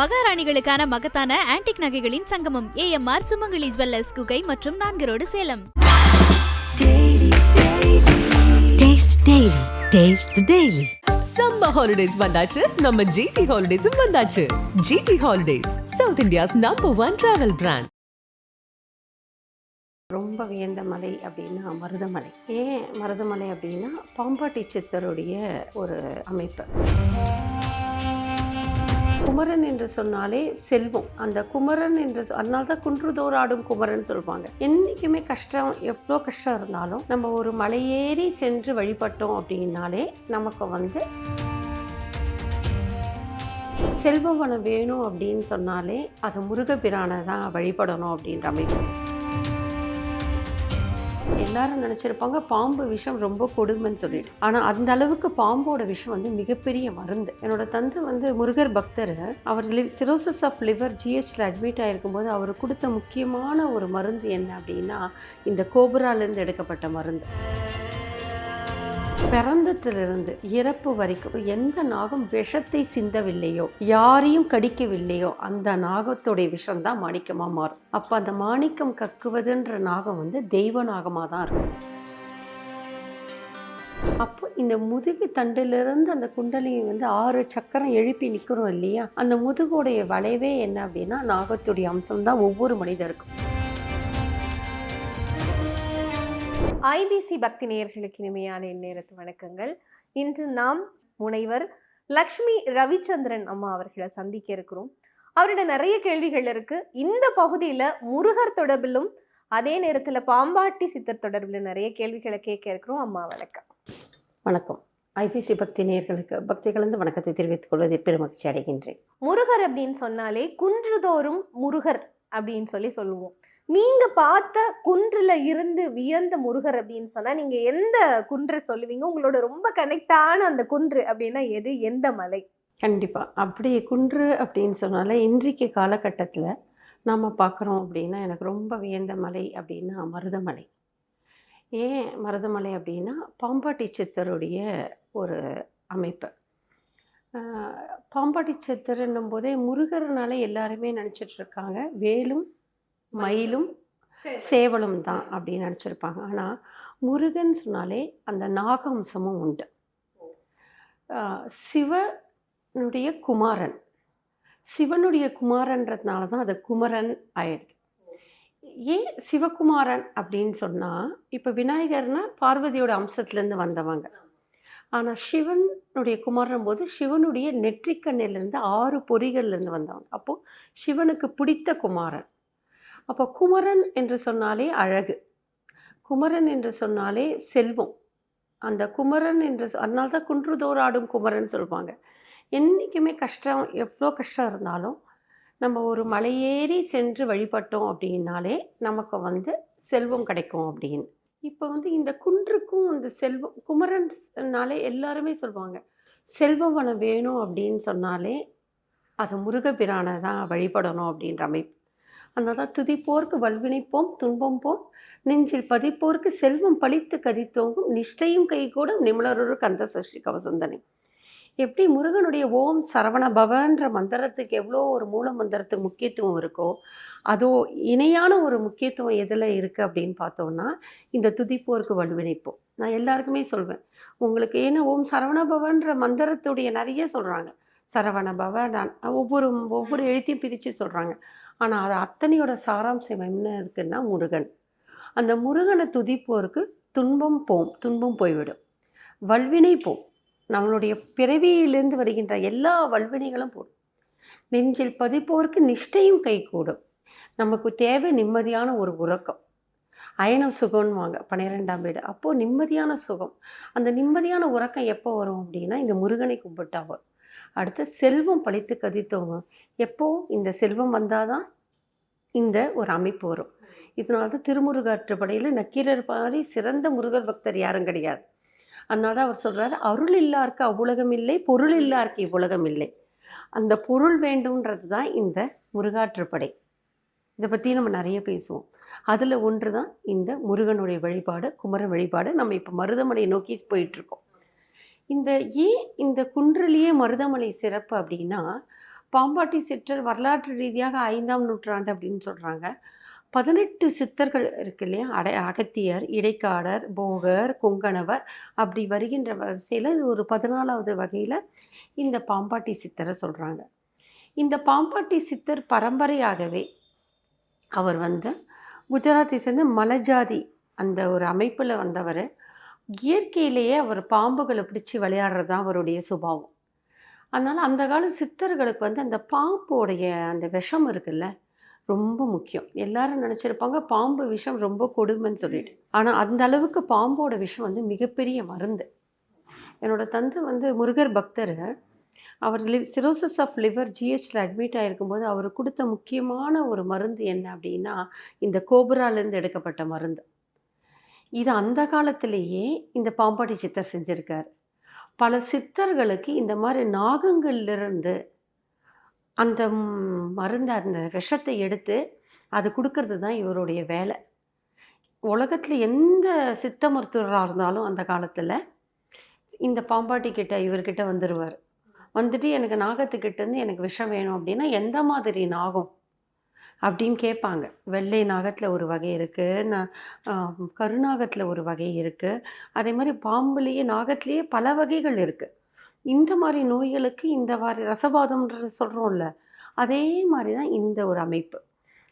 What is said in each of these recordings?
மகாராணிகளுக்கான மகத்தான ஆன்டிக் நகைகளின் சங்கமம். ஏஎம்ஆர் சுமங்கலி ஜுவல்லர்ஸ் குகை மற்றும் நான்கு road Salem. Taste Daily. Taste the Daily. Summer holidays வந்தாச்சு. நம்ம ஜிடி ஹாலிடேஸும் வந்தாச்சு. GT holidays south India's number one travel brand ரொம்ப வியந்த மலை அப்படின்னா மருதமலை. ஏன் மருதமலை அப்படின்னா பாம்பாட்டி சித்தருடைய ஒரு அமைப்பு. குமரன் என்று சொன்னாலே செல்வம். அந்த குமரன் என்று சொ- அதனால தான் குன்றுதோறாடும் குமரன் சொல்லுவாங்க என்றைக்குமே கஷ்டம் எவ்வளோ கஷ்டம் இருந்தாலும் நம்ம ஒரு மலையேறி சென்று வழிபட்டோம் அப்படின்னாலே நமக்கு வந்து செல்வ வளம் வேணும் அப்படின்னு சொன்னாலே அது முருகபிரானை தான் வழிபடணும் அப்படின்ற அமைப்பு எல்லாரும் நினச்சிருப்பாங்க பாம்பு விஷம் ரொம்ப கொடுமைன்னு சொல்லிட்டு. ஆனால் அந்த அளவுக்கு பாம்போட விஷம் வந்து மிகப்பெரிய மருந்து. என்னோட தந்தை வந்து முருகர் பக்தர். அவர் சிரோசிஸ் ஆஃப் லிவர் ஜிஹெச்சில் அட்மிட் ஆகிருக்கும்போது அவர் கொடுத்த முக்கியமான ஒரு மருந்து என்ன அப்படின்னா இந்த கோபுராலேருந்து எடுக்கப்பட்ட மருந்து. பிறந்ததிலிருந்து இறப்பு வரைக்கும் எந்த நாகம் விஷத்தை சிந்தவில்லையோ யாரையும் கடிக்கவில்லையோ அந்த நாகத்துடைய விஷம்தான் மாணிக்கமாக மாறும். அப்போ அந்த மாணிக்கம் கக்குவதுன்ற நாகம் வந்து தெய்வ நாகமாக தான் இருக்கும். அப்போ இந்த முதுகு தண்டிலிருந்து அந்த குண்டலியை வந்து ஆறு சக்கரம் எழுப்பி நிற்கிறோம் இல்லையா? அந்த முதுகுடைய வளைவே என்ன அப்படின்னா நாகத்துடைய அம்சம் தான் ஒவ்வொரு மனிதருக்கும். ஐபிசி பக்தி நேயர்களுக்கு இனிமையான இந்நேரத்து வணக்கங்கள். இன்று நாம் முனைவர் லக்ஷ்மி ரவிச்சந்திரன் அம்மா அவர்களை சந்திக்க இருக்கிறோம். அவரோட நிறைய கேள்விகள் இருக்கு. இந்த பகுதியில முருகர் தொடர்பிலும் அதே நேரத்துல பாம்பாட்டி சித்தர் தொடர்பிலும் நிறைய கேள்விகளை கேட்க இருக்கிறோம். அம்மா வணக்கம். வணக்கம். ஐபிசி பக்தி நேயர்களுக்கு பக்தி கலந்து வணக்கத்தை தெரிவித்துக் கொள்வதில் பெருமகிழ்ச்சி அடைகின்றேன். முருகர் அப்படின்னு சொன்னாலே குன்றுதோறும் முருகர் அப்படின்னு சொல்லி சொல்லுவோம். நீங்க பார்த்த குன்றுல இருந்து வியந்த முருகர் அப்படின்னு சொன்னா நீங்க எந்த குன்றை சொல்லுவீங்க? உங்களோட ரொம்ப கனெக்டான அந்த குன்று அப்படின்னா எது? எந்த மலை? கண்டிப்பாக அப்படி குன்று அப்படின்னு சொன்னாலே இன்றைக்கு காலகட்டத்தில் நாம் பார்க்குறோம் அப்படின்னா எனக்கு ரொம்ப வியந்த மலை அப்படின்னா மருதமலை. ஏன் மருதமலை அப்படின்னா பாம்பாட்டி சித்தருடைய ஒரு அமைப்பு. பாம்பாட்டி சித்தர்ன்னும் போதே முருகர்னால எல்லாருமே நினச்சிட்ருக்காங்க வேலும் மயிலும் சேவலும். தான் அப்படின்னு நினச்சிருப்பாங்க ஆனால் முருகன் சொன்னாலே அந்த நாகம்சமும் உண்டு. சிவனுடைய குமாரன். சிவனுடைய குமாரன்றதுனால தான் அது குமரன் ஆயிடுது. ஏன் சிவகுமாரன் அப்படின்னு சொன்னால் இப்போ விநாயகர்னா பார்வதியோட அம்சத்துலேருந்து வந்தவங்க. ஆனால் சிவனுடைய குமாரன் போது சிவனுடைய நெற்றிக்கண்ணிலிருந்து ஆறு பொறிகள்லேருந்து வந்தவங்க. அப்போது சிவனுக்கு பிடித்த குமாரன். அப்போ குமரன் என்று சொன்னாலே அழகு. குமரன் என்று சொன்னாலே செல்வம். அந்த குமரன் என்று அதனால தான் குன்றுதோறாடும் குமரன் சொல்லுவாங்க என்றைக்குமே கஷ்டம் எவ்வளோ கஷ்டம் இருந்தாலும் நம்ம ஒரு மலையேறி சென்று வழிபட்டோம் அப்படின்னாலே நமக்கு வந்து செல்வம் கிடைக்கும் அப்படின்னு. இப்போ வந்து இந்த குன்றுக்கும் இந்த செல்வம் குமரன்ஸ்னாலே எல்லாருமே சொல்லுவாங்க செல்வம் வளம் வேணும் அப்படின்னு சொன்னாலே அது முருகபிரானை தான் வழிபடணும் அப்படின்ற அமைப்பு. அதனால் தான் துதிப்போர்க்கு வல்வினைப்போம் துன்பம் போம் நெஞ்சில் பதிப்போர்க்கு செல்வம் பழித்து கதித்தோங்கும். நிஷ்டையும் கைகூடும். நிமலரொரு கந்த சஷ்டி கவசந்தனை. எப்படி முருகனுடைய ஓம் சரவண பவன்ற மந்திரத்துக்கு எவ்வளோ ஒரு மூல மந்திரத்துக்கு முக்கியத்துவம் இருக்கோ அதோ இணையான ஒரு முக்கியத்துவம் எதில் இருக்குது அப்படின்னு பார்த்தோம்னா இந்த துதிப்போருக்கு வலுவிணைப்போம் நான் எல்லாருக்குமே சொல்வேன். உங்களுக்கு ஏன்னா ஓம் சரவண பவன்ற மந்திரத்துடைய நிறைய சொல்கிறாங்க சரவண பவ நான் ஒவ்வொரு ஒவ்வொரு எழுத்தையும் பிரித்து சொல்கிறாங்க ஆனால் அது அத்தனையோட சாராம்சம் என்ன இருக்குன்னா முருகன். அந்த முருகனை துதிப்போருக்கு துன்பம் போம் துன்பம் போய்விடும். வல்வினை போம். நம்மளுடைய பிறவியிலிருந்து வருகின்ற எல்லா வல்வினைகளும் போடும். நெஞ்சில் பதிப்போருக்கு நிஷ்டையும் கைகூடும். நமக்கு தேவை நிம்மதியான ஒரு உறக்கம். அயனம் சுகம்னுவாங்க பன்னிரெண்டாம் வீடு. அப்போது நிம்மதியான சுகம். அந்த நிம்மதியான உறக்கம் எப்போ வரும் அப்படின்னா இந்த முருகனை கும்பிட்டா வரும். அடுத்து செல்வம் பழித்து கதித்தவங்க எப்போ இந்த செல்வம் வந்தால் தான் இந்த ஒரு அமைப்பு வரும். இதனால தான் திருமுருகாற்றுப்படையில் நக்கீரர் பாடி சிறந்த முருகர் பக்தர் யாரும் கிடையாது. அதனால தான் அவர் சொல்கிறார் அருள் இல்லாருக்கு அவ்வுலகம் இல்லை பொருள் இல்லாருக்கு இவ்வுலகம் இல்லை. அந்த பொருள் வேண்டும்ன்றது தான் இந்த முருகாற்றுப்படை. இதை பற்றி நம்ம நிறைய பேசுவோம். அதில் ஒன்று தான் இந்த முருகனுடைய வழிபாடு குமர வழிபாடு. நம்ம இப்போ மருதமலையை நோக்கி போயிட்டுருக்கோம் இந்த ஏன் இந்த குன்றிலேயே மருதமலை சிறப்பு அப்படின்னா பாம்பாட்டி சிற்றர் வரலாற்று ரீதியாக ஐந்தாம் நூற்றாண்டு அப்படின்னு சொல்கிறாங்க பதினெட்டு சித்தர்கள் இருக்கு இல்லையா? அடை அகத்தியர் இடைக்காடர் போகர் கொங்கணவர் அப்படி வருகின்ற வரிசையில் இது ஒரு பதினாலாவது வகையில் இந்த பாம்பாட்டி சித்தரை சொல்கிறாங்க இந்த பாம்பாட்டி சித்தர் பரம்பரையாகவே அவர் வந்து குஜராத்தை சேர்ந்த மலஜாதி அந்த ஒரு அமைப்பில் வந்தவர். இயற்கையிலேயே அவர் பாம்புகளை பிடிச்சி விளையாடுறது தான் அவருடைய சுபாவம். அதனால் அந்த கால சித்தர்களுக்கு வந்து அந்த பாம்போடைய அந்த விஷம் இருக்குல்ல ரொம்ப முக்கியம். எல்லாரும் நினச்சிருப்பாங்க பாம்பு விஷம் ரொம்ப கொடுமைன்னு சொல்லிட்டு. ஆனால் அந்த அளவுக்கு பாம்போட விஷம் வந்து மிகப்பெரிய மருந்து. என்னோடய தந்தை வந்து முருகர் பக்தர் அவர் லிவ் சிரோசஸ் ஆஃப் லிவர் ஜிஹெச்சில் அட்மிட் ஆகிருக்கும்போது அவர் கொடுத்த முக்கியமான ஒரு மருந்து என்ன அப்படின்னா இந்த கோபுராலேருந்து எடுக்கப்பட்ட மருந்து. இது அந்த காலத்திலேயே இந்த பாம்பாட்டி சித்தர் செஞ்சுருக்கார். பல சித்தர்களுக்கு இந்த மாதிரி நாகங்கள்லிருந்து அந்த மருந்து அந்த விஷத்தை எடுத்து அது கொடுக்கறது தான் இவருடைய வேலை. உலகத்தில் எந்த சித்த மருத்துவராக இருந்தாலும் அந்த காலத்தில் இந்த பாம்பாட்டி கிட்ட இவர்கிட்ட வந்துடுவார் வந்துட்டு எனக்கு நாகத்துக்கிட்டேருந்து எனக்கு விஷம் வேணும் அப்படின்னா எந்த மாதிரி நாகம்? அப்படின்னு கேட்பாங்க. வெள்ளை நாகத்தில் ஒரு வகை இருக்குது நான் கருநாகத்தில் ஒரு வகை இருக்குது அதே மாதிரி பாம்புலேயே நாகத்திலேயே பல வகைகள் இருக்குது இந்த மாதிரி நோய்களுக்கு இந்த மாதிரி ரசபாதம்ன்ற சொல்கிறோம்ல அதே மாதிரி தான் இந்த ஒரு அமைப்பு.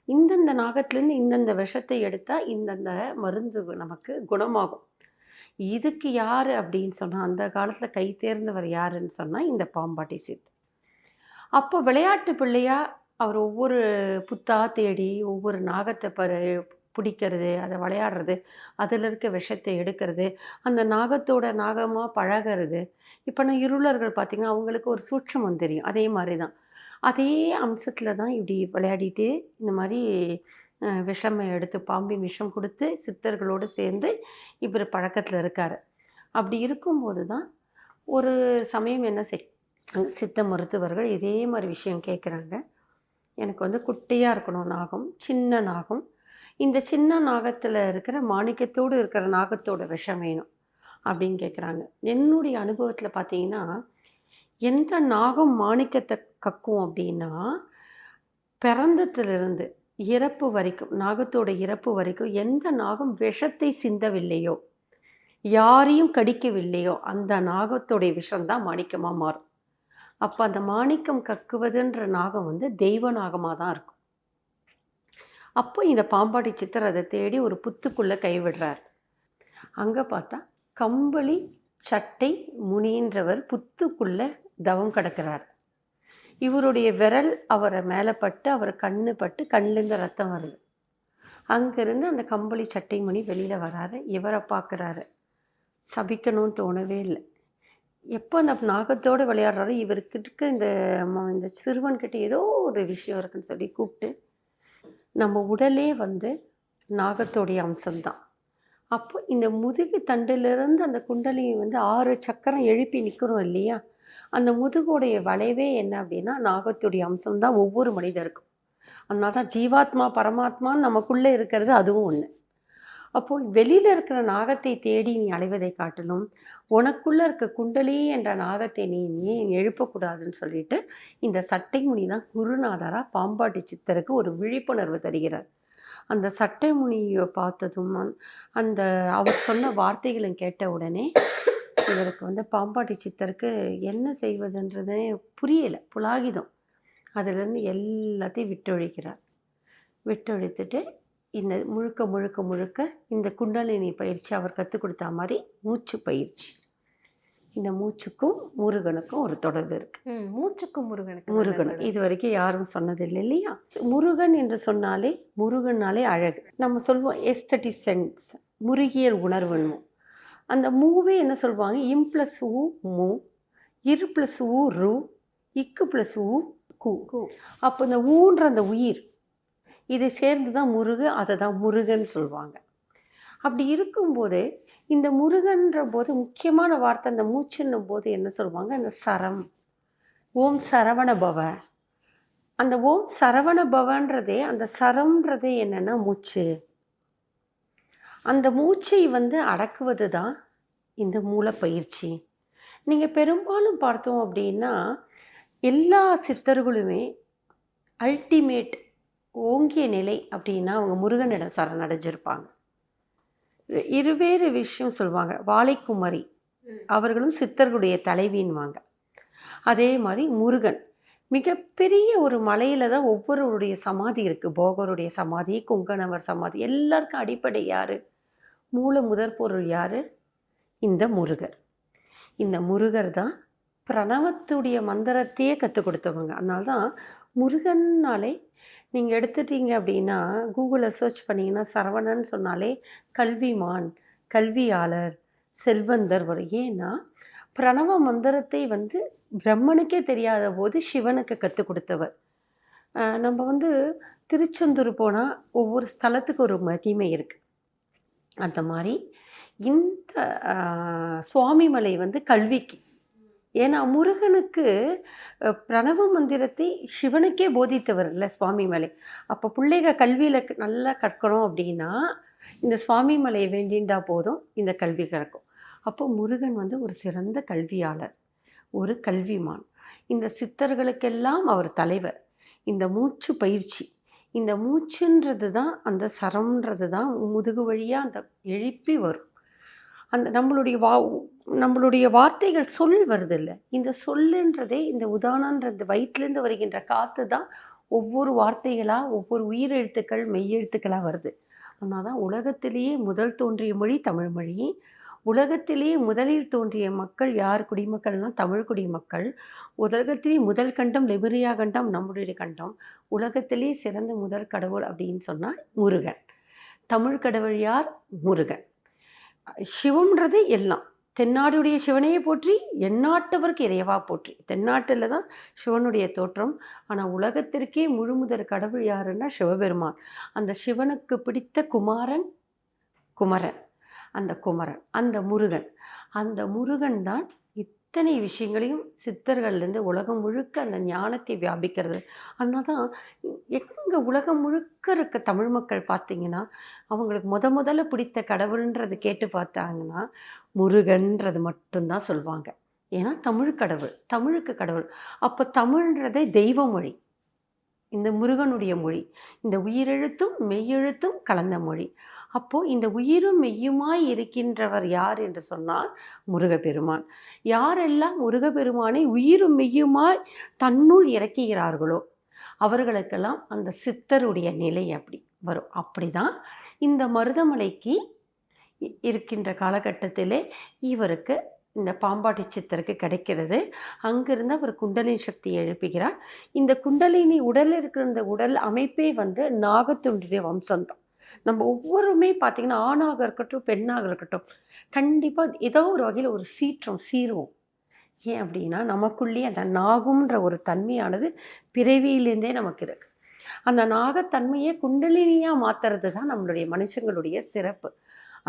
இந்தந்த நாகத்துலேருந்து இந்தந்த விஷத்தை எடுத்தால் இந்தந்த மருந்து நமக்கு குணமாகும். இதுக்கு யார் அப்படின்னு சொன்னால் அந்த காலத்தில் கை தேர்ந்தவர் யாருன்னு சொன்னால் இந்த பாம்பாட்டி சித்து. அப்போ விளையாட்டு பிள்ளையாக அவர் ஒவ்வொரு புத்தா தேடி ஒவ்வொரு நாகத்தை ப பிடிக்கிறது அதை விளையாடுறது அதில் இருக்க விஷத்தை எடுக்கிறது அந்த நாகத்தோட நாகமாக பழகிறது. இப்போ நான் இருளர்கள் பார்த்திங்கன்னா அவங்களுக்கு ஒரு சூட்சமம் தெரியும். அதே மாதிரி தான் அதே அம்சத்தில் தான் இப்படி விளையாடிட்டு இந்த மாதிரி விஷமை எடுத்து பாம்பின் விஷம் கொடுத்து சித்தர்களோடு சேர்ந்து இவர் பழக்கத்தில் இருக்கார். அப்படி இருக்கும்போது தான் ஒரு சமயம் என்ன செய் சித்த மருத்துவர்கள் இதே மாதிரி விஷயம் கேட்குறாங்க எனக்கு வந்து குட்டியாக இருக்கணும் நாகம் சின்ன நாகம். இந்த சின்ன நாகத்தில் இருக்கிற மாணிக்கத்தோடு இருக்கிற நாகத்தோட விஷம் வேணும் அப்படின்னு கேட்குறாங்க என்னுடைய அனுபவத்தில் பார்த்தீங்கன்னா எந்த நாகம் மாணிக்கத்தை கக்கும் அப்படின்னா பிறந்தத்திலிருந்து இறப்பு வரைக்கும் நாகத்தோட இறப்பு வரைக்கும் எந்த நாகம் விஷத்தை சிந்தவில்லையோ யாரையும் கடிக்கவில்லையோ அந்த நாகத்தோடைய விஷம்தான் மாணிக்கமாக மாறும். அப்போ அந்த மாணிக்கம் கக்குவதுன்ற நாகம் வந்து தெய்வ நாகமாக தான் இருக்கும். அப்போ இந்த பாம்பாட்டி சித்தர் அதை தேடி ஒரு புத்துக்குள்ளே கைவிடுறார். அங்கே பார்த்தா கம்பளி சட்டை முனின்றவர் புத்துக்குள்ளே தவம் கிடக்கிறார். இவருடைய விரல் அவரை மேலே பட்டு அவர் கண்ணு பட்டு கண்ணிலேருந்து ரத்தம் வருது. அங்கேருந்து அந்த கம்பளி சட்டை முனி வெளியில் வராரு. இவரை பார்க்குறாரு. சபிக்கணும்னு தோணவே இல்லை. எப்போ அந்த நாகத்தோடு விளையாடுறாரோ இவருக்கு இருக்க இந்த ம- இந்த சிறுவன்கிட்ட ஏதோ ஒரு விஷயம் இருக்குன்னு சொல்லி கூப்பிட்டு நம்ம உடலே வந்து நாகத்தோடைய அம்சம்தான். அப்போ இந்த முதுகு தண்டிலிருந்து அந்த குண்டலியை வந்து ஆறு சக்கரம் எழுப்பி நிற்கிறோம் இல்லையா? அந்த முதுகுடைய வளைவே என்ன அப்படின்னா நாகத்துடைய அம்சம் தான் ஒவ்வொரு மனிதருக்கும். அதனால தான் ஜீவாத்மா பரமாத்மான்னு நமக்குள்ளே இருக்கிறது அதுவும் ஒன்று அப்போது வெளியில் இருக்கிற நாகத்தை தேடி நீ அலைவதை காட்டிலும் உனக்குள்ளே இருக்க குண்டலி என்ற நாகத்தை நீ ஏன் எழுப்பக்கூடாதுன்னு சொல்லிட்டு இந்த சட்டை முனி தான் குருநாதராக பாம்பாட்டி சித்தருக்கு ஒரு விழிப்புணர்வு தருகிறார். அந்த சட்டை முனியை பார்த்ததும் அந்த- அவர் சொன்ன வார்த்தைகளும் கேட்ட உடனே இவருக்கு வந்து பாம்பாட்டி சித்தருக்கு என்ன செய்வதுன்றதே புரியலை புலாகிதம். அதிலிருந்து எல்லாத்தையும் விட்டொழிக்கிறார். விட்டொழித்துட்டு இந்த முழுக்க முழுக்க முழுக்க இந்த குண்டலினி பயிற்சி அவர் கற்றுக் கொடுத்த மாதிரி மூச்சு பயிற்சி. இந்த மூச்சுக்கும் முருகனுக்கும் ஒரு தொடர்பு இருக்குது ம், மூச்சுக்கும் முருகனுக்கு முருகன். இது வரைக்கும் யாரும் சொன்னதில்லை இல்லையா? முருகன் என்று சொன்னாலே முருகனாலே அழகு. நம்ம சொல்வோம் எஸ்தட்டி சென்ஸ் முருகியல் உணர்வுன்னும் அந்த மூவே என்ன சொல்லுவாங்க இம் ப்ளஸ் ஊ மூ இரு ப்ளஸ் ஊ ரு இக்கு ப்ளஸ் ஊ கு. அப்போ இந்த ஊன்ற அந்த உயிர் இது சேர்ந்து தான் முருகு அதை தான் முருகன் சொல்லுவாங்க அப்படி இருக்கும்போது இந்த முருகன்ற போது முக்கியமான வார்த்தை அந்த மூச்சுன்னும் போது என்ன சொல்லுவாங்க அந்த சரம். ஓம் சரவண பவ. அந்த ஓம் சரவண பவன்றதே அந்த சரம்ன்றதே என்னென்னா மூச்சு. அந்த மூச்சை வந்து அடக்குவது தான் இந்த மூலப்பயிற்சி. நீங்கள் பெரும்பாலும் பார்த்தோம் அப்படின்னா எல்லா சித்தர்களுமே அல்டிமேட் ஓங்கிய நிலை அப்படின்னா அவங்க முருகனிடம் சரணடைஞ்சிருப்பாங்க. இருவேறு விஷயம் சொல்லுவாங்க வாழைக்குமரி. அவர்களும் சித்தர்களுடைய தலைவின்வாங்க. அதே மாதிரி முருகன். மிகப்பெரிய ஒரு மலையில தான் ஒவ்வொருவருடைய சமாதி இருக்குது போகருடைய சமாதி குங்கணவர் சமாதி. எல்லாருக்கும் அடிப்படை யார்? மூல முதற் பொருள் யார்? இந்த முருகர். இந்த முருகர் தான் பிரணவத்துடைய மந்திரத்தையே கற்றுக் கொடுத்தவங்க. அதனால தான் முருகன்னாலே நீங்கள் எடுத்துட்டீங்க அப்படின்னா கூகுளில் சர்ச் பண்ணிங்கன்னா சரவணன் சொன்னாலே கல்விமான் கல்வியாளர் செல்வந்தர் வரும். ஏன்னா பிரணவ மந்திரத்தை வந்து பிரம்மனுக்கே தெரியாத போது சிவனுக்கு கற்றுக் கொடுத்தவர். நம்ம வந்து திருச்செந்தூர் போனால் ஒவ்வொரு ஸ்தலத்துக்கு ஒரு மகிமை இருக்குது அந்த மாதிரி இந்த சுவாமி சுவாமிமலை வந்து கல்விக்கு ஏன்னா முருகனுக்கு பிரணவ மந்திரத்தை சிவனுக்கே போதித்தவர் இல்லை சுவாமி மலை. அப்போ பிள்ளைக கல்வியில் நல்லா கற்கணும் அப்படின்னா இந்த சுவாமி மலையை வேண்டின்றா போதும் இந்த கல்வி கற்கும். அப்போ முருகன் வந்து ஒரு சிறந்த கல்வியாளர் ஒரு கல்விமான். இந்த சித்தர்களுக்கெல்லாம் அவர் தலைவர். இந்த மூச்சு பயிற்சி இந்த மூச்சுன்றது தான் அந்த சரம்ன்றது தான் முதுகு வழியாக அந்த எழுப்பி வரும். அந்த நம்மளுடைய வா நம்மளுடைய வார்த்தைகள் சொல் வருது இல்லை இந்த சொல்லுன்றதே இந்த உதானன்றது வயிற்றுலேருந்து வருகின்ற காற்று தான் ஒவ்வொரு வார்த்தைகளாக ஒவ்வொரு உயிரெழுத்துக்கள் மெய்யெழுத்துக்களாக வருது. ஆனால் தான் உலகத்திலேயே முதல் தோன்றிய மொழி தமிழ் மொழி. உலகத்திலேயே முதலில் தோன்றிய மக்கள் யார்? குடிமக்கள்னால் தமிழ் குடிமக்கள். உலகத்திலேயே முதல் கண்டம் லெபரியா கண்டம் நம்முடைய கண்டம். உலகத்திலேயே சிறந்த முதல் கடவுள் அப்படின்னு சொன்னால் முருகன். தமிழ் கடவுள் யார்? முருகன். சிவம்ன்றது எல்லாம். தென்னாடுடைய சிவனையே போற்றி எந்நாட்டவருக்கு இறைவா போற்றி. தென்னாட்டில் தான் சிவனுடைய தோற்றம். ஆனால் உலகத்திற்கே முழுமுதல் கடவுள் யாருன்னா சிவபெருமான். அந்த சிவனுக்கு பிடித்த குமாரன் குமரன். அந்த குமரன் அந்த முருகன். அந்த முருகன் தான் இத்தனை விஷயங்களையும் சித்தர்கள்லேருந்து உலகம் முழுக்க அந்த ஞானத்தை வியாபிக்கிறது. அதனால தான் எங்கள் உலகம் முழுக்க இருக்க தமிழ் மக்கள் பார்த்தீங்கன்னா அவங்களுக்கு முத முதல்ல பிடித்த கடவுள்ன்றது கேட்டு பார்த்தாங்கன்னா முருகன்றது மட்டும்தான் சொல்லுவாங்க ஏன்னா தமிழ் கடவுள் தமிழுக்கு கடவுள். அப்போ தமிழ்ன்றதே தெய்வ மொழி. இந்த முருகனுடைய மொழி. இந்த உயிரெழுத்தும் மெய்யெழுத்தும் கலந்த மொழி. அப்போது இந்த உயிரும் மெய்யுமாய் இருக்கின்றவர் யார் என்று சொன்னால் முருகப்பெருமான். யாரெல்லாம் முருகப்பெருமானை உயிரும் மெய்யுமாய் தன்னுள் இறக்குகிறார்களோ அவர்களுக்கெல்லாம் அந்த சித்தருடைய நிலை அப்படி வரும். அப்படிதான் இந்த மருதமலைக்கு இருக்கின்ற காலகட்டத்திலே இவருக்கு இந்த பாம்பாட்டி சித்தருக்கு கிடைக்கிறது. அங்கிருந்து அவர் குண்டலினி சக்தியை எழுப்புகிறார். இந்த குண்டலினி உடலில் இருக்கிற இந்த உடல் அமைப்பே வந்து நாகத்துடைய வம்சம்தான். நம்ம ஒவ்வொருமே பார்த்தீங்கன்னா ஆணாக இருக்கட்டும் பெண்ணாக இருக்கட்டும் கண்டிப்பாக ஏதோ ஒரு வகையில் ஒரு சீற்றம் சீருவோம். ஏன் அப்படின்னா நமக்குள்ளேயே அந்த நாகம்ன்ற ஒரு தன்மையானது பிறவியிலேருந்தே நமக்கு இருக்கு. அந்த நாகத்தன்மையை குண்டலினியாக மாற்றுறது தான் நம்மளுடைய மனுஷங்களுடைய சிறப்பு.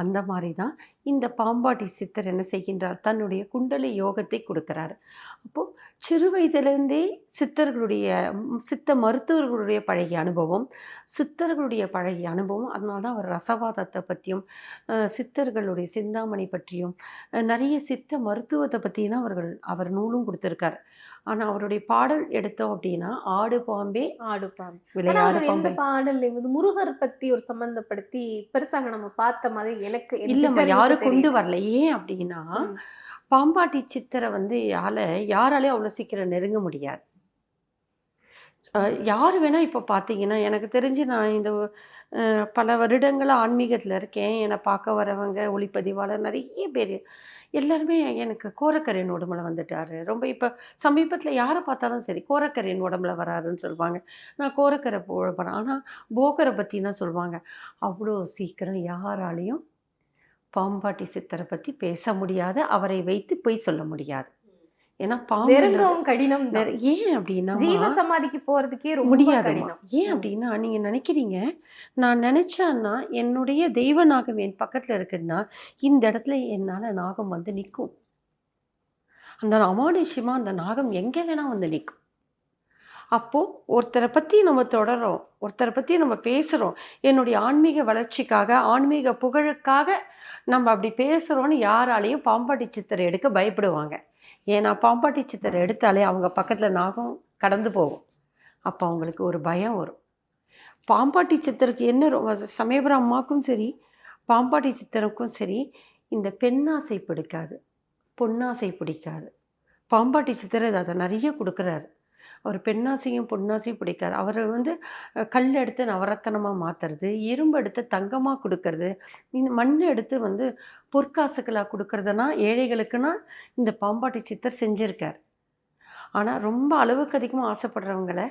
அந்த மாதிரி தான் இந்த பாம்பாட்டி சித்தர் என்ன செய்கின்றார்? தன்னுடைய குண்டலி யோகத்தை கொடுக்கிறாரு. அப்போது சிறு வயதிலிருந்தே சித்தர்களுடைய சித்த மருத்துவர்களுடைய பழகிய அனுபவம் சித்தர்களுடைய பழகிய அனுபவம் அதனால தான் அவர் ரசவாதத்தை பற்றியும் சித்தர்களுடைய சிந்தாமணி பற்றியும் நிறைய சித்த மருத்துவத்தை பற்றியும் அவர்கள் அவர் நூலும் கொடுத்துருக்கார். ஆனால் அவருடைய பாடல் எடுத்தோம் அப்படின்னா ஆடு பாம்பே ஆடுப்பாம் ஆனா விளையாடு பாம்பே. வந்து முருகர் பத்தி ஒரு சம்பந்தப்படுத்தி பெருசாக நம்ம பார்த்த மாதிரி எனக்கு சித்தறிவுக்கு யாரும் கொண்டு. வரல. ஏன் அப்படின்னா. பாம்பாட்டி சித்தரை வந்து யால யாராலையும் அவ்வளோ சீக்கிரம் நெருங்க முடியாது. யார் வேணால் இப்போ பார்த்தீங்கன்னா எனக்கு தெரிஞ்சு நான் இந்த பல வருடங்களாக ஆன்மீகத்தில் இருக்கேன். என்னை பார்க்க வரவங்க ஒளிப்பதிவாளர் நிறைய பேர். எல்லாருமே எனக்கு கோரக்கரையின் உடம்புல வந்துட்டார். ரொம்ப இப்போ சமீபத்தில் யாரை பார்த்தாலும் சரி கோரக்கரையின் உடம்புல வராருன்னு சொல்லுவாங்க. நான் கோரக்கரை போகிறேன் ஆனால் போக்கரை பற்றி தான் சொல்லுவாங்க. அவ்வளோ சீக்கிரம் யாராலையும் பாம்பாட்டி சித்தரை பற்றி பேச முடியாது. அவரை வைத்து பொய் சொல்ல முடியாது. ஏன்னா நெருங்கவும் கடினம் ஏன் அப்படின்னா ஜீவ சமாதிக்கு போறதுக்கே ரொம்ப முடியாதும்மா. கடினம். ஏன் அப்படின்னா நீங்க நினைக்கிறீங்க நான் நினைச்சேன்னா என்னுடைய தெய்வ நாகம் என் பக்கத்துல இருக்குன்னா இந்த இடத்துல என்னால நாகம் வந்து நிற்கும். அந்த அமானுஷ்யமா அந்த நாகம் எங்க வேணா வந்து நிற்கும். அப்போ ஒருத்தரை பத்தி நம்ம தொடரோம் ஒருத்தரை பத்தி நம்ம பேசுறோம் என்னுடைய ஆன்மீக வளர்ச்சிக்காக ஆன்மீக புகழுக்காக நம்ம அப்படி பேசுறோம்னு யாராலையும் பாம்பாட்டி சித்திரை எடுக்க பயப்படுவாங்க. ஏன்னா பாம்பாட்டி சித்தரை எடுத்தாலே அவங்க பக்கத்தில் நாகம் கடந்து போகும். அப்போ அவங்களுக்கு ஒரு பயம் வரும். பாம்பாட்டி சித்தருக்கு என்ன ரொம்ப சமயபுரம் அம்மாவுக்கும் சரி பாம்பாட்டி சித்தருக்கும் சரி இந்த பெண்ணாசை பிடிக்காது. பொன்னாசை பிடிக்காது. பாம்பாட்டி சித்தர் அதை நிறைய கொடுக்குறாரு. அவர் பெண்ணாசையும் பொன்னாசையும் பிடிக்காது. அவர் வந்து கல் எடுத்து நவரத்தனமாக மாற்றுறது இரும்பு எடுத்து தங்கமாக கொடுக்கறது இந்த மண் எடுத்து வந்து பொற்காசுகளாக கொடுக்கறதுனா ஏழைகளுக்குன்னா இந்த பாம்பாட்டி சித்தர் செஞ்சுருக்கார். ஆனால் ரொம்ப அளவுக்கு அதிகமாக ஆசைப்படுறவங்கள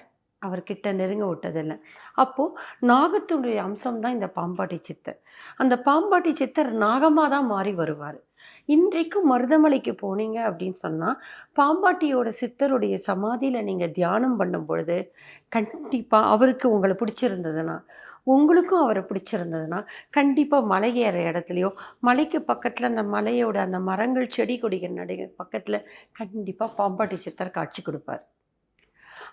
அவர்கிட்ட நெருங்க விட்டதில்லை. அப்போது நாகத்தினுடைய அம்சம் தான் இந்த பாம்பாட்டி சித்தர். அந்த பாம்பாட்டி சித்தர் நாகமாக தான் மாறி வருவார். இன்றைக்கும் மருதமலைக்கு போனீங்க அப்படின்னு சொன்னால் பாம்பாட்டியோட சித்தருடைய சமாதியில் நீங்கள் தியானம் பண்ணும் பொழுது கண்டிப்பாக அவருக்கு உங்களை பிடிச்சிருந்ததுன்னா உங்களுக்கும் அவரை பிடிச்சிருந்ததுன்னா கண்டிப்பாக மலை ஏற இடத்துலையோ மலைக்கு பக்கத்தில் அந்த மலையோட அந்த மரங்கள் செடி கொடிகள் நடு பக்கத்தில் கண்டிப்பாக பாம்பாட்டி சித்தர் காட்சி கொடுப்பார்.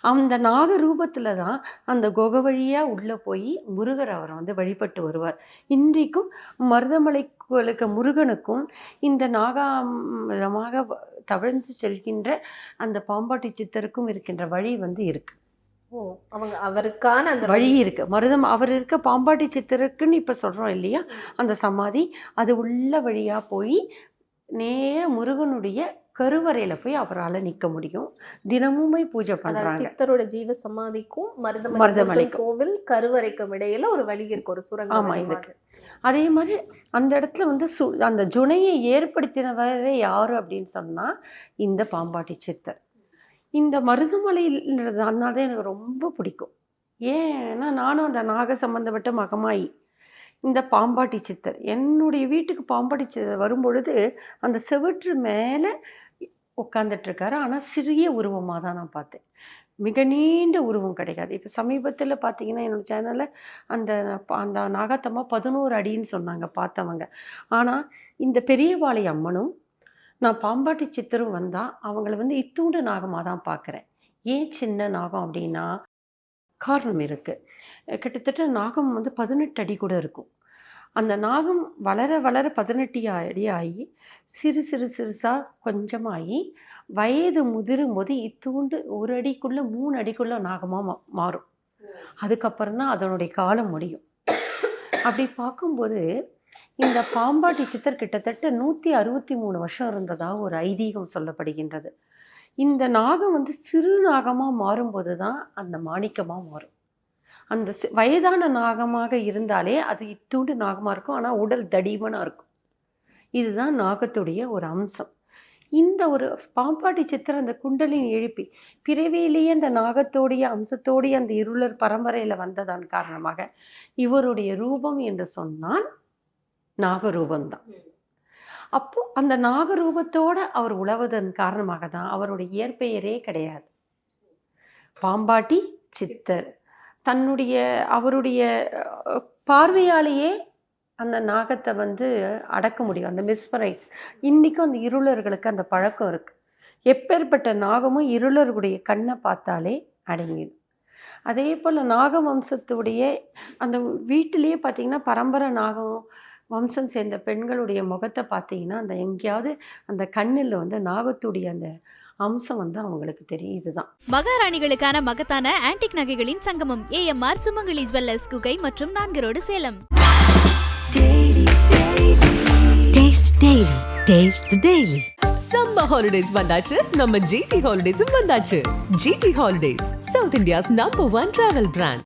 அந்த நாக ரூபத்தில் தான் அந்த குகை வழியாக உள்ளே போய் முருகர் அவரை வந்து வழிபட்டு வருவார். இன்றைக்கும் மருதமலைக்கு முருகனுக்கும் இந்த நாகமாக தவழ்ந்து செல்கின்ற அந்த பாம்பாட்டி சித்தருக்கும் இருக்கின்ற வழி வந்து இருக்கு. ஓ அவங்க அவருக்கான அந்த வழி இருக்கு. மருதம் அவர் இருக்க பாம்பாட்டி சித்தருக்குன்னு இப்போ சொல்கிறோம் இல்லையா? அந்த சமாதி அது உள்ள வழியாக போய் நேர முருகனுடைய கருவறையில் போய் அவரால் நிற்க முடியும். தினமுமே பூஜை பண்ணுறாங்க சித்தரோட ஜீவ சமாதிக்கும் மருதமலை கோவில் கருவறைக்கும் இடையில ஒரு வழி இருக்கு ஒரு சுரங்க ஆமா, வழி இருக்கு. அதே மாதிரி அந்த இடத்துல வந்து சு அந்த ஜுனையை ஏற்படுத்தினவரே யார் அப்படின்னு சொன்னால் இந்த பாம்பாட்டி சித்தர். இந்த மருதமலைன்றது அதனால தான் எனக்கு ரொம்ப பிடிக்கும். ஏன்னா நானும் அந்த நாக சம்பந்தப்பட்ட மகமாயி இந்த பாம்பாட்டி சித்தர். என்னுடைய வீட்டுக்கு பாம்பாட்டி சித்தர் வரும்பொழுது அந்த செவற்று மேலே உட்காந்துட்ருக்காரு ஆனால் சிறிய உருவமாக தான் நான் பார்த்தேன். மிக நீண்ட உருவம் கிடைக்காது. இப்போ சமீபத்தில் பார்த்தீங்கன்னா என்னோட சேனலில் அந்த அந்த நாகத்தம்மா பதினோரு அடின்னு சொன்னாங்க பார்த்தவங்க. ஆனால் இந்த பெரியவாளை அம்மனும் நான் பாம்பாட்டி சித்தரும் வந்தால் அவங்கள வந்து இத்தூண்டு நாகமாக தான் பார்க்குறேன் ஏன் சின்ன நாகம் அப்படின்னா காரணம் இருக்குது கிட்டத்தட்ட நாகம் வந்து பதினெட்டு அடி கூட இருக்கும். அந்த நாகம் வளர வளர பதினெட்டு அடி ஆகி சிறு சிறு சிறுசாக கொஞ்சமாகி வயது முதிரும் போது இத்தூண்டு ஒரு அடிக்குள்ளே மூணு அடிக்குள்ளே நாகமாக மாறும். அதுக்கப்புறம் தான் அதனுடைய காலம் முடியும். அப்படி பார்க்கும்போது இந்த பாம்பாட்டி சித்தர் கிட்டத்தட்ட நூற்றி அறுபத்தி மூணு வருஷம் இருந்ததாக ஒரு ஐதீகம் சொல்லப்படுகின்றது. இந்த நாகம் வந்து சிறு நாகமாக மாறும்போது தான் அந்த மாணிக்கமாக மாறும். அந்த வயதான நாகமாக இருந்தாலே அது இத்தூண்டு நாகமாக இருக்கும். ஆனால் உடல் தடிமனாக இருக்கும். இதுதான் நாகத்துடைய ஒரு அம்சம். இந்த ஒரு பாம்பாட்டி சித்திரம் அந்த குண்டலின் எழுப்பி பிறவியிலேயே அந்த நாகத்தோடைய அம்சத்தோடைய அந்த இருளர் பரம்பரையில் வந்ததன் காரணமாக இவருடைய ரூபம் என்று சொன்னால் நாகரூபம்தான். அப்போ அந்த நாகரூபத்தோடு அவர் உழவதன் காரணமாக தான் அவருடைய இயற்பெயரே கிடையாது. பாம்பாட்டி சித்தர். தன்னுடைய அவருடைய பார்வையாலேயே அந்த நாகத்தை வந்து அடக்க முடியும். அந்த மிஸ்மரைஸ் இன்றைக்கும் அந்த இருளர்களுக்கு அந்த பழக்கம் இருக்குது எப்பேற்பட்ட நாகமும் இருளர்களுடைய கண்ணை பார்த்தாலே அடங்கிடும். அதே போல் நாக வம்சத்துடைய அந்த வீட்டிலேயே பார்த்திங்கன்னா பரம்பரை நாகம் வம்சம் சேர்ந்த பெண்களுடைய முகத்தை பார்த்தீங்கன்னா அந்த எங்கேயாவது அந்த கண்ணில் வந்து நாகத்துடைய அந்த அம்சம் வந்து அவங்களுக்கு தெரியும் இதுதான் மகாராணிகளுக்கான மகத்தான ஆன்டிக் நகைகளின் சங்கமம் ஏஎம்ஆர் சுமங்கலி ஜுவல்லர்ஸ் குகை மற்றும் நான்கு road Salem Taste Daily. Taste the Daily. Summer holidays வந்தாச்சு நம்ம ஜிடி ஹாலிடேஸும் வந்தாச்சு GT holidays south India's number one travel brand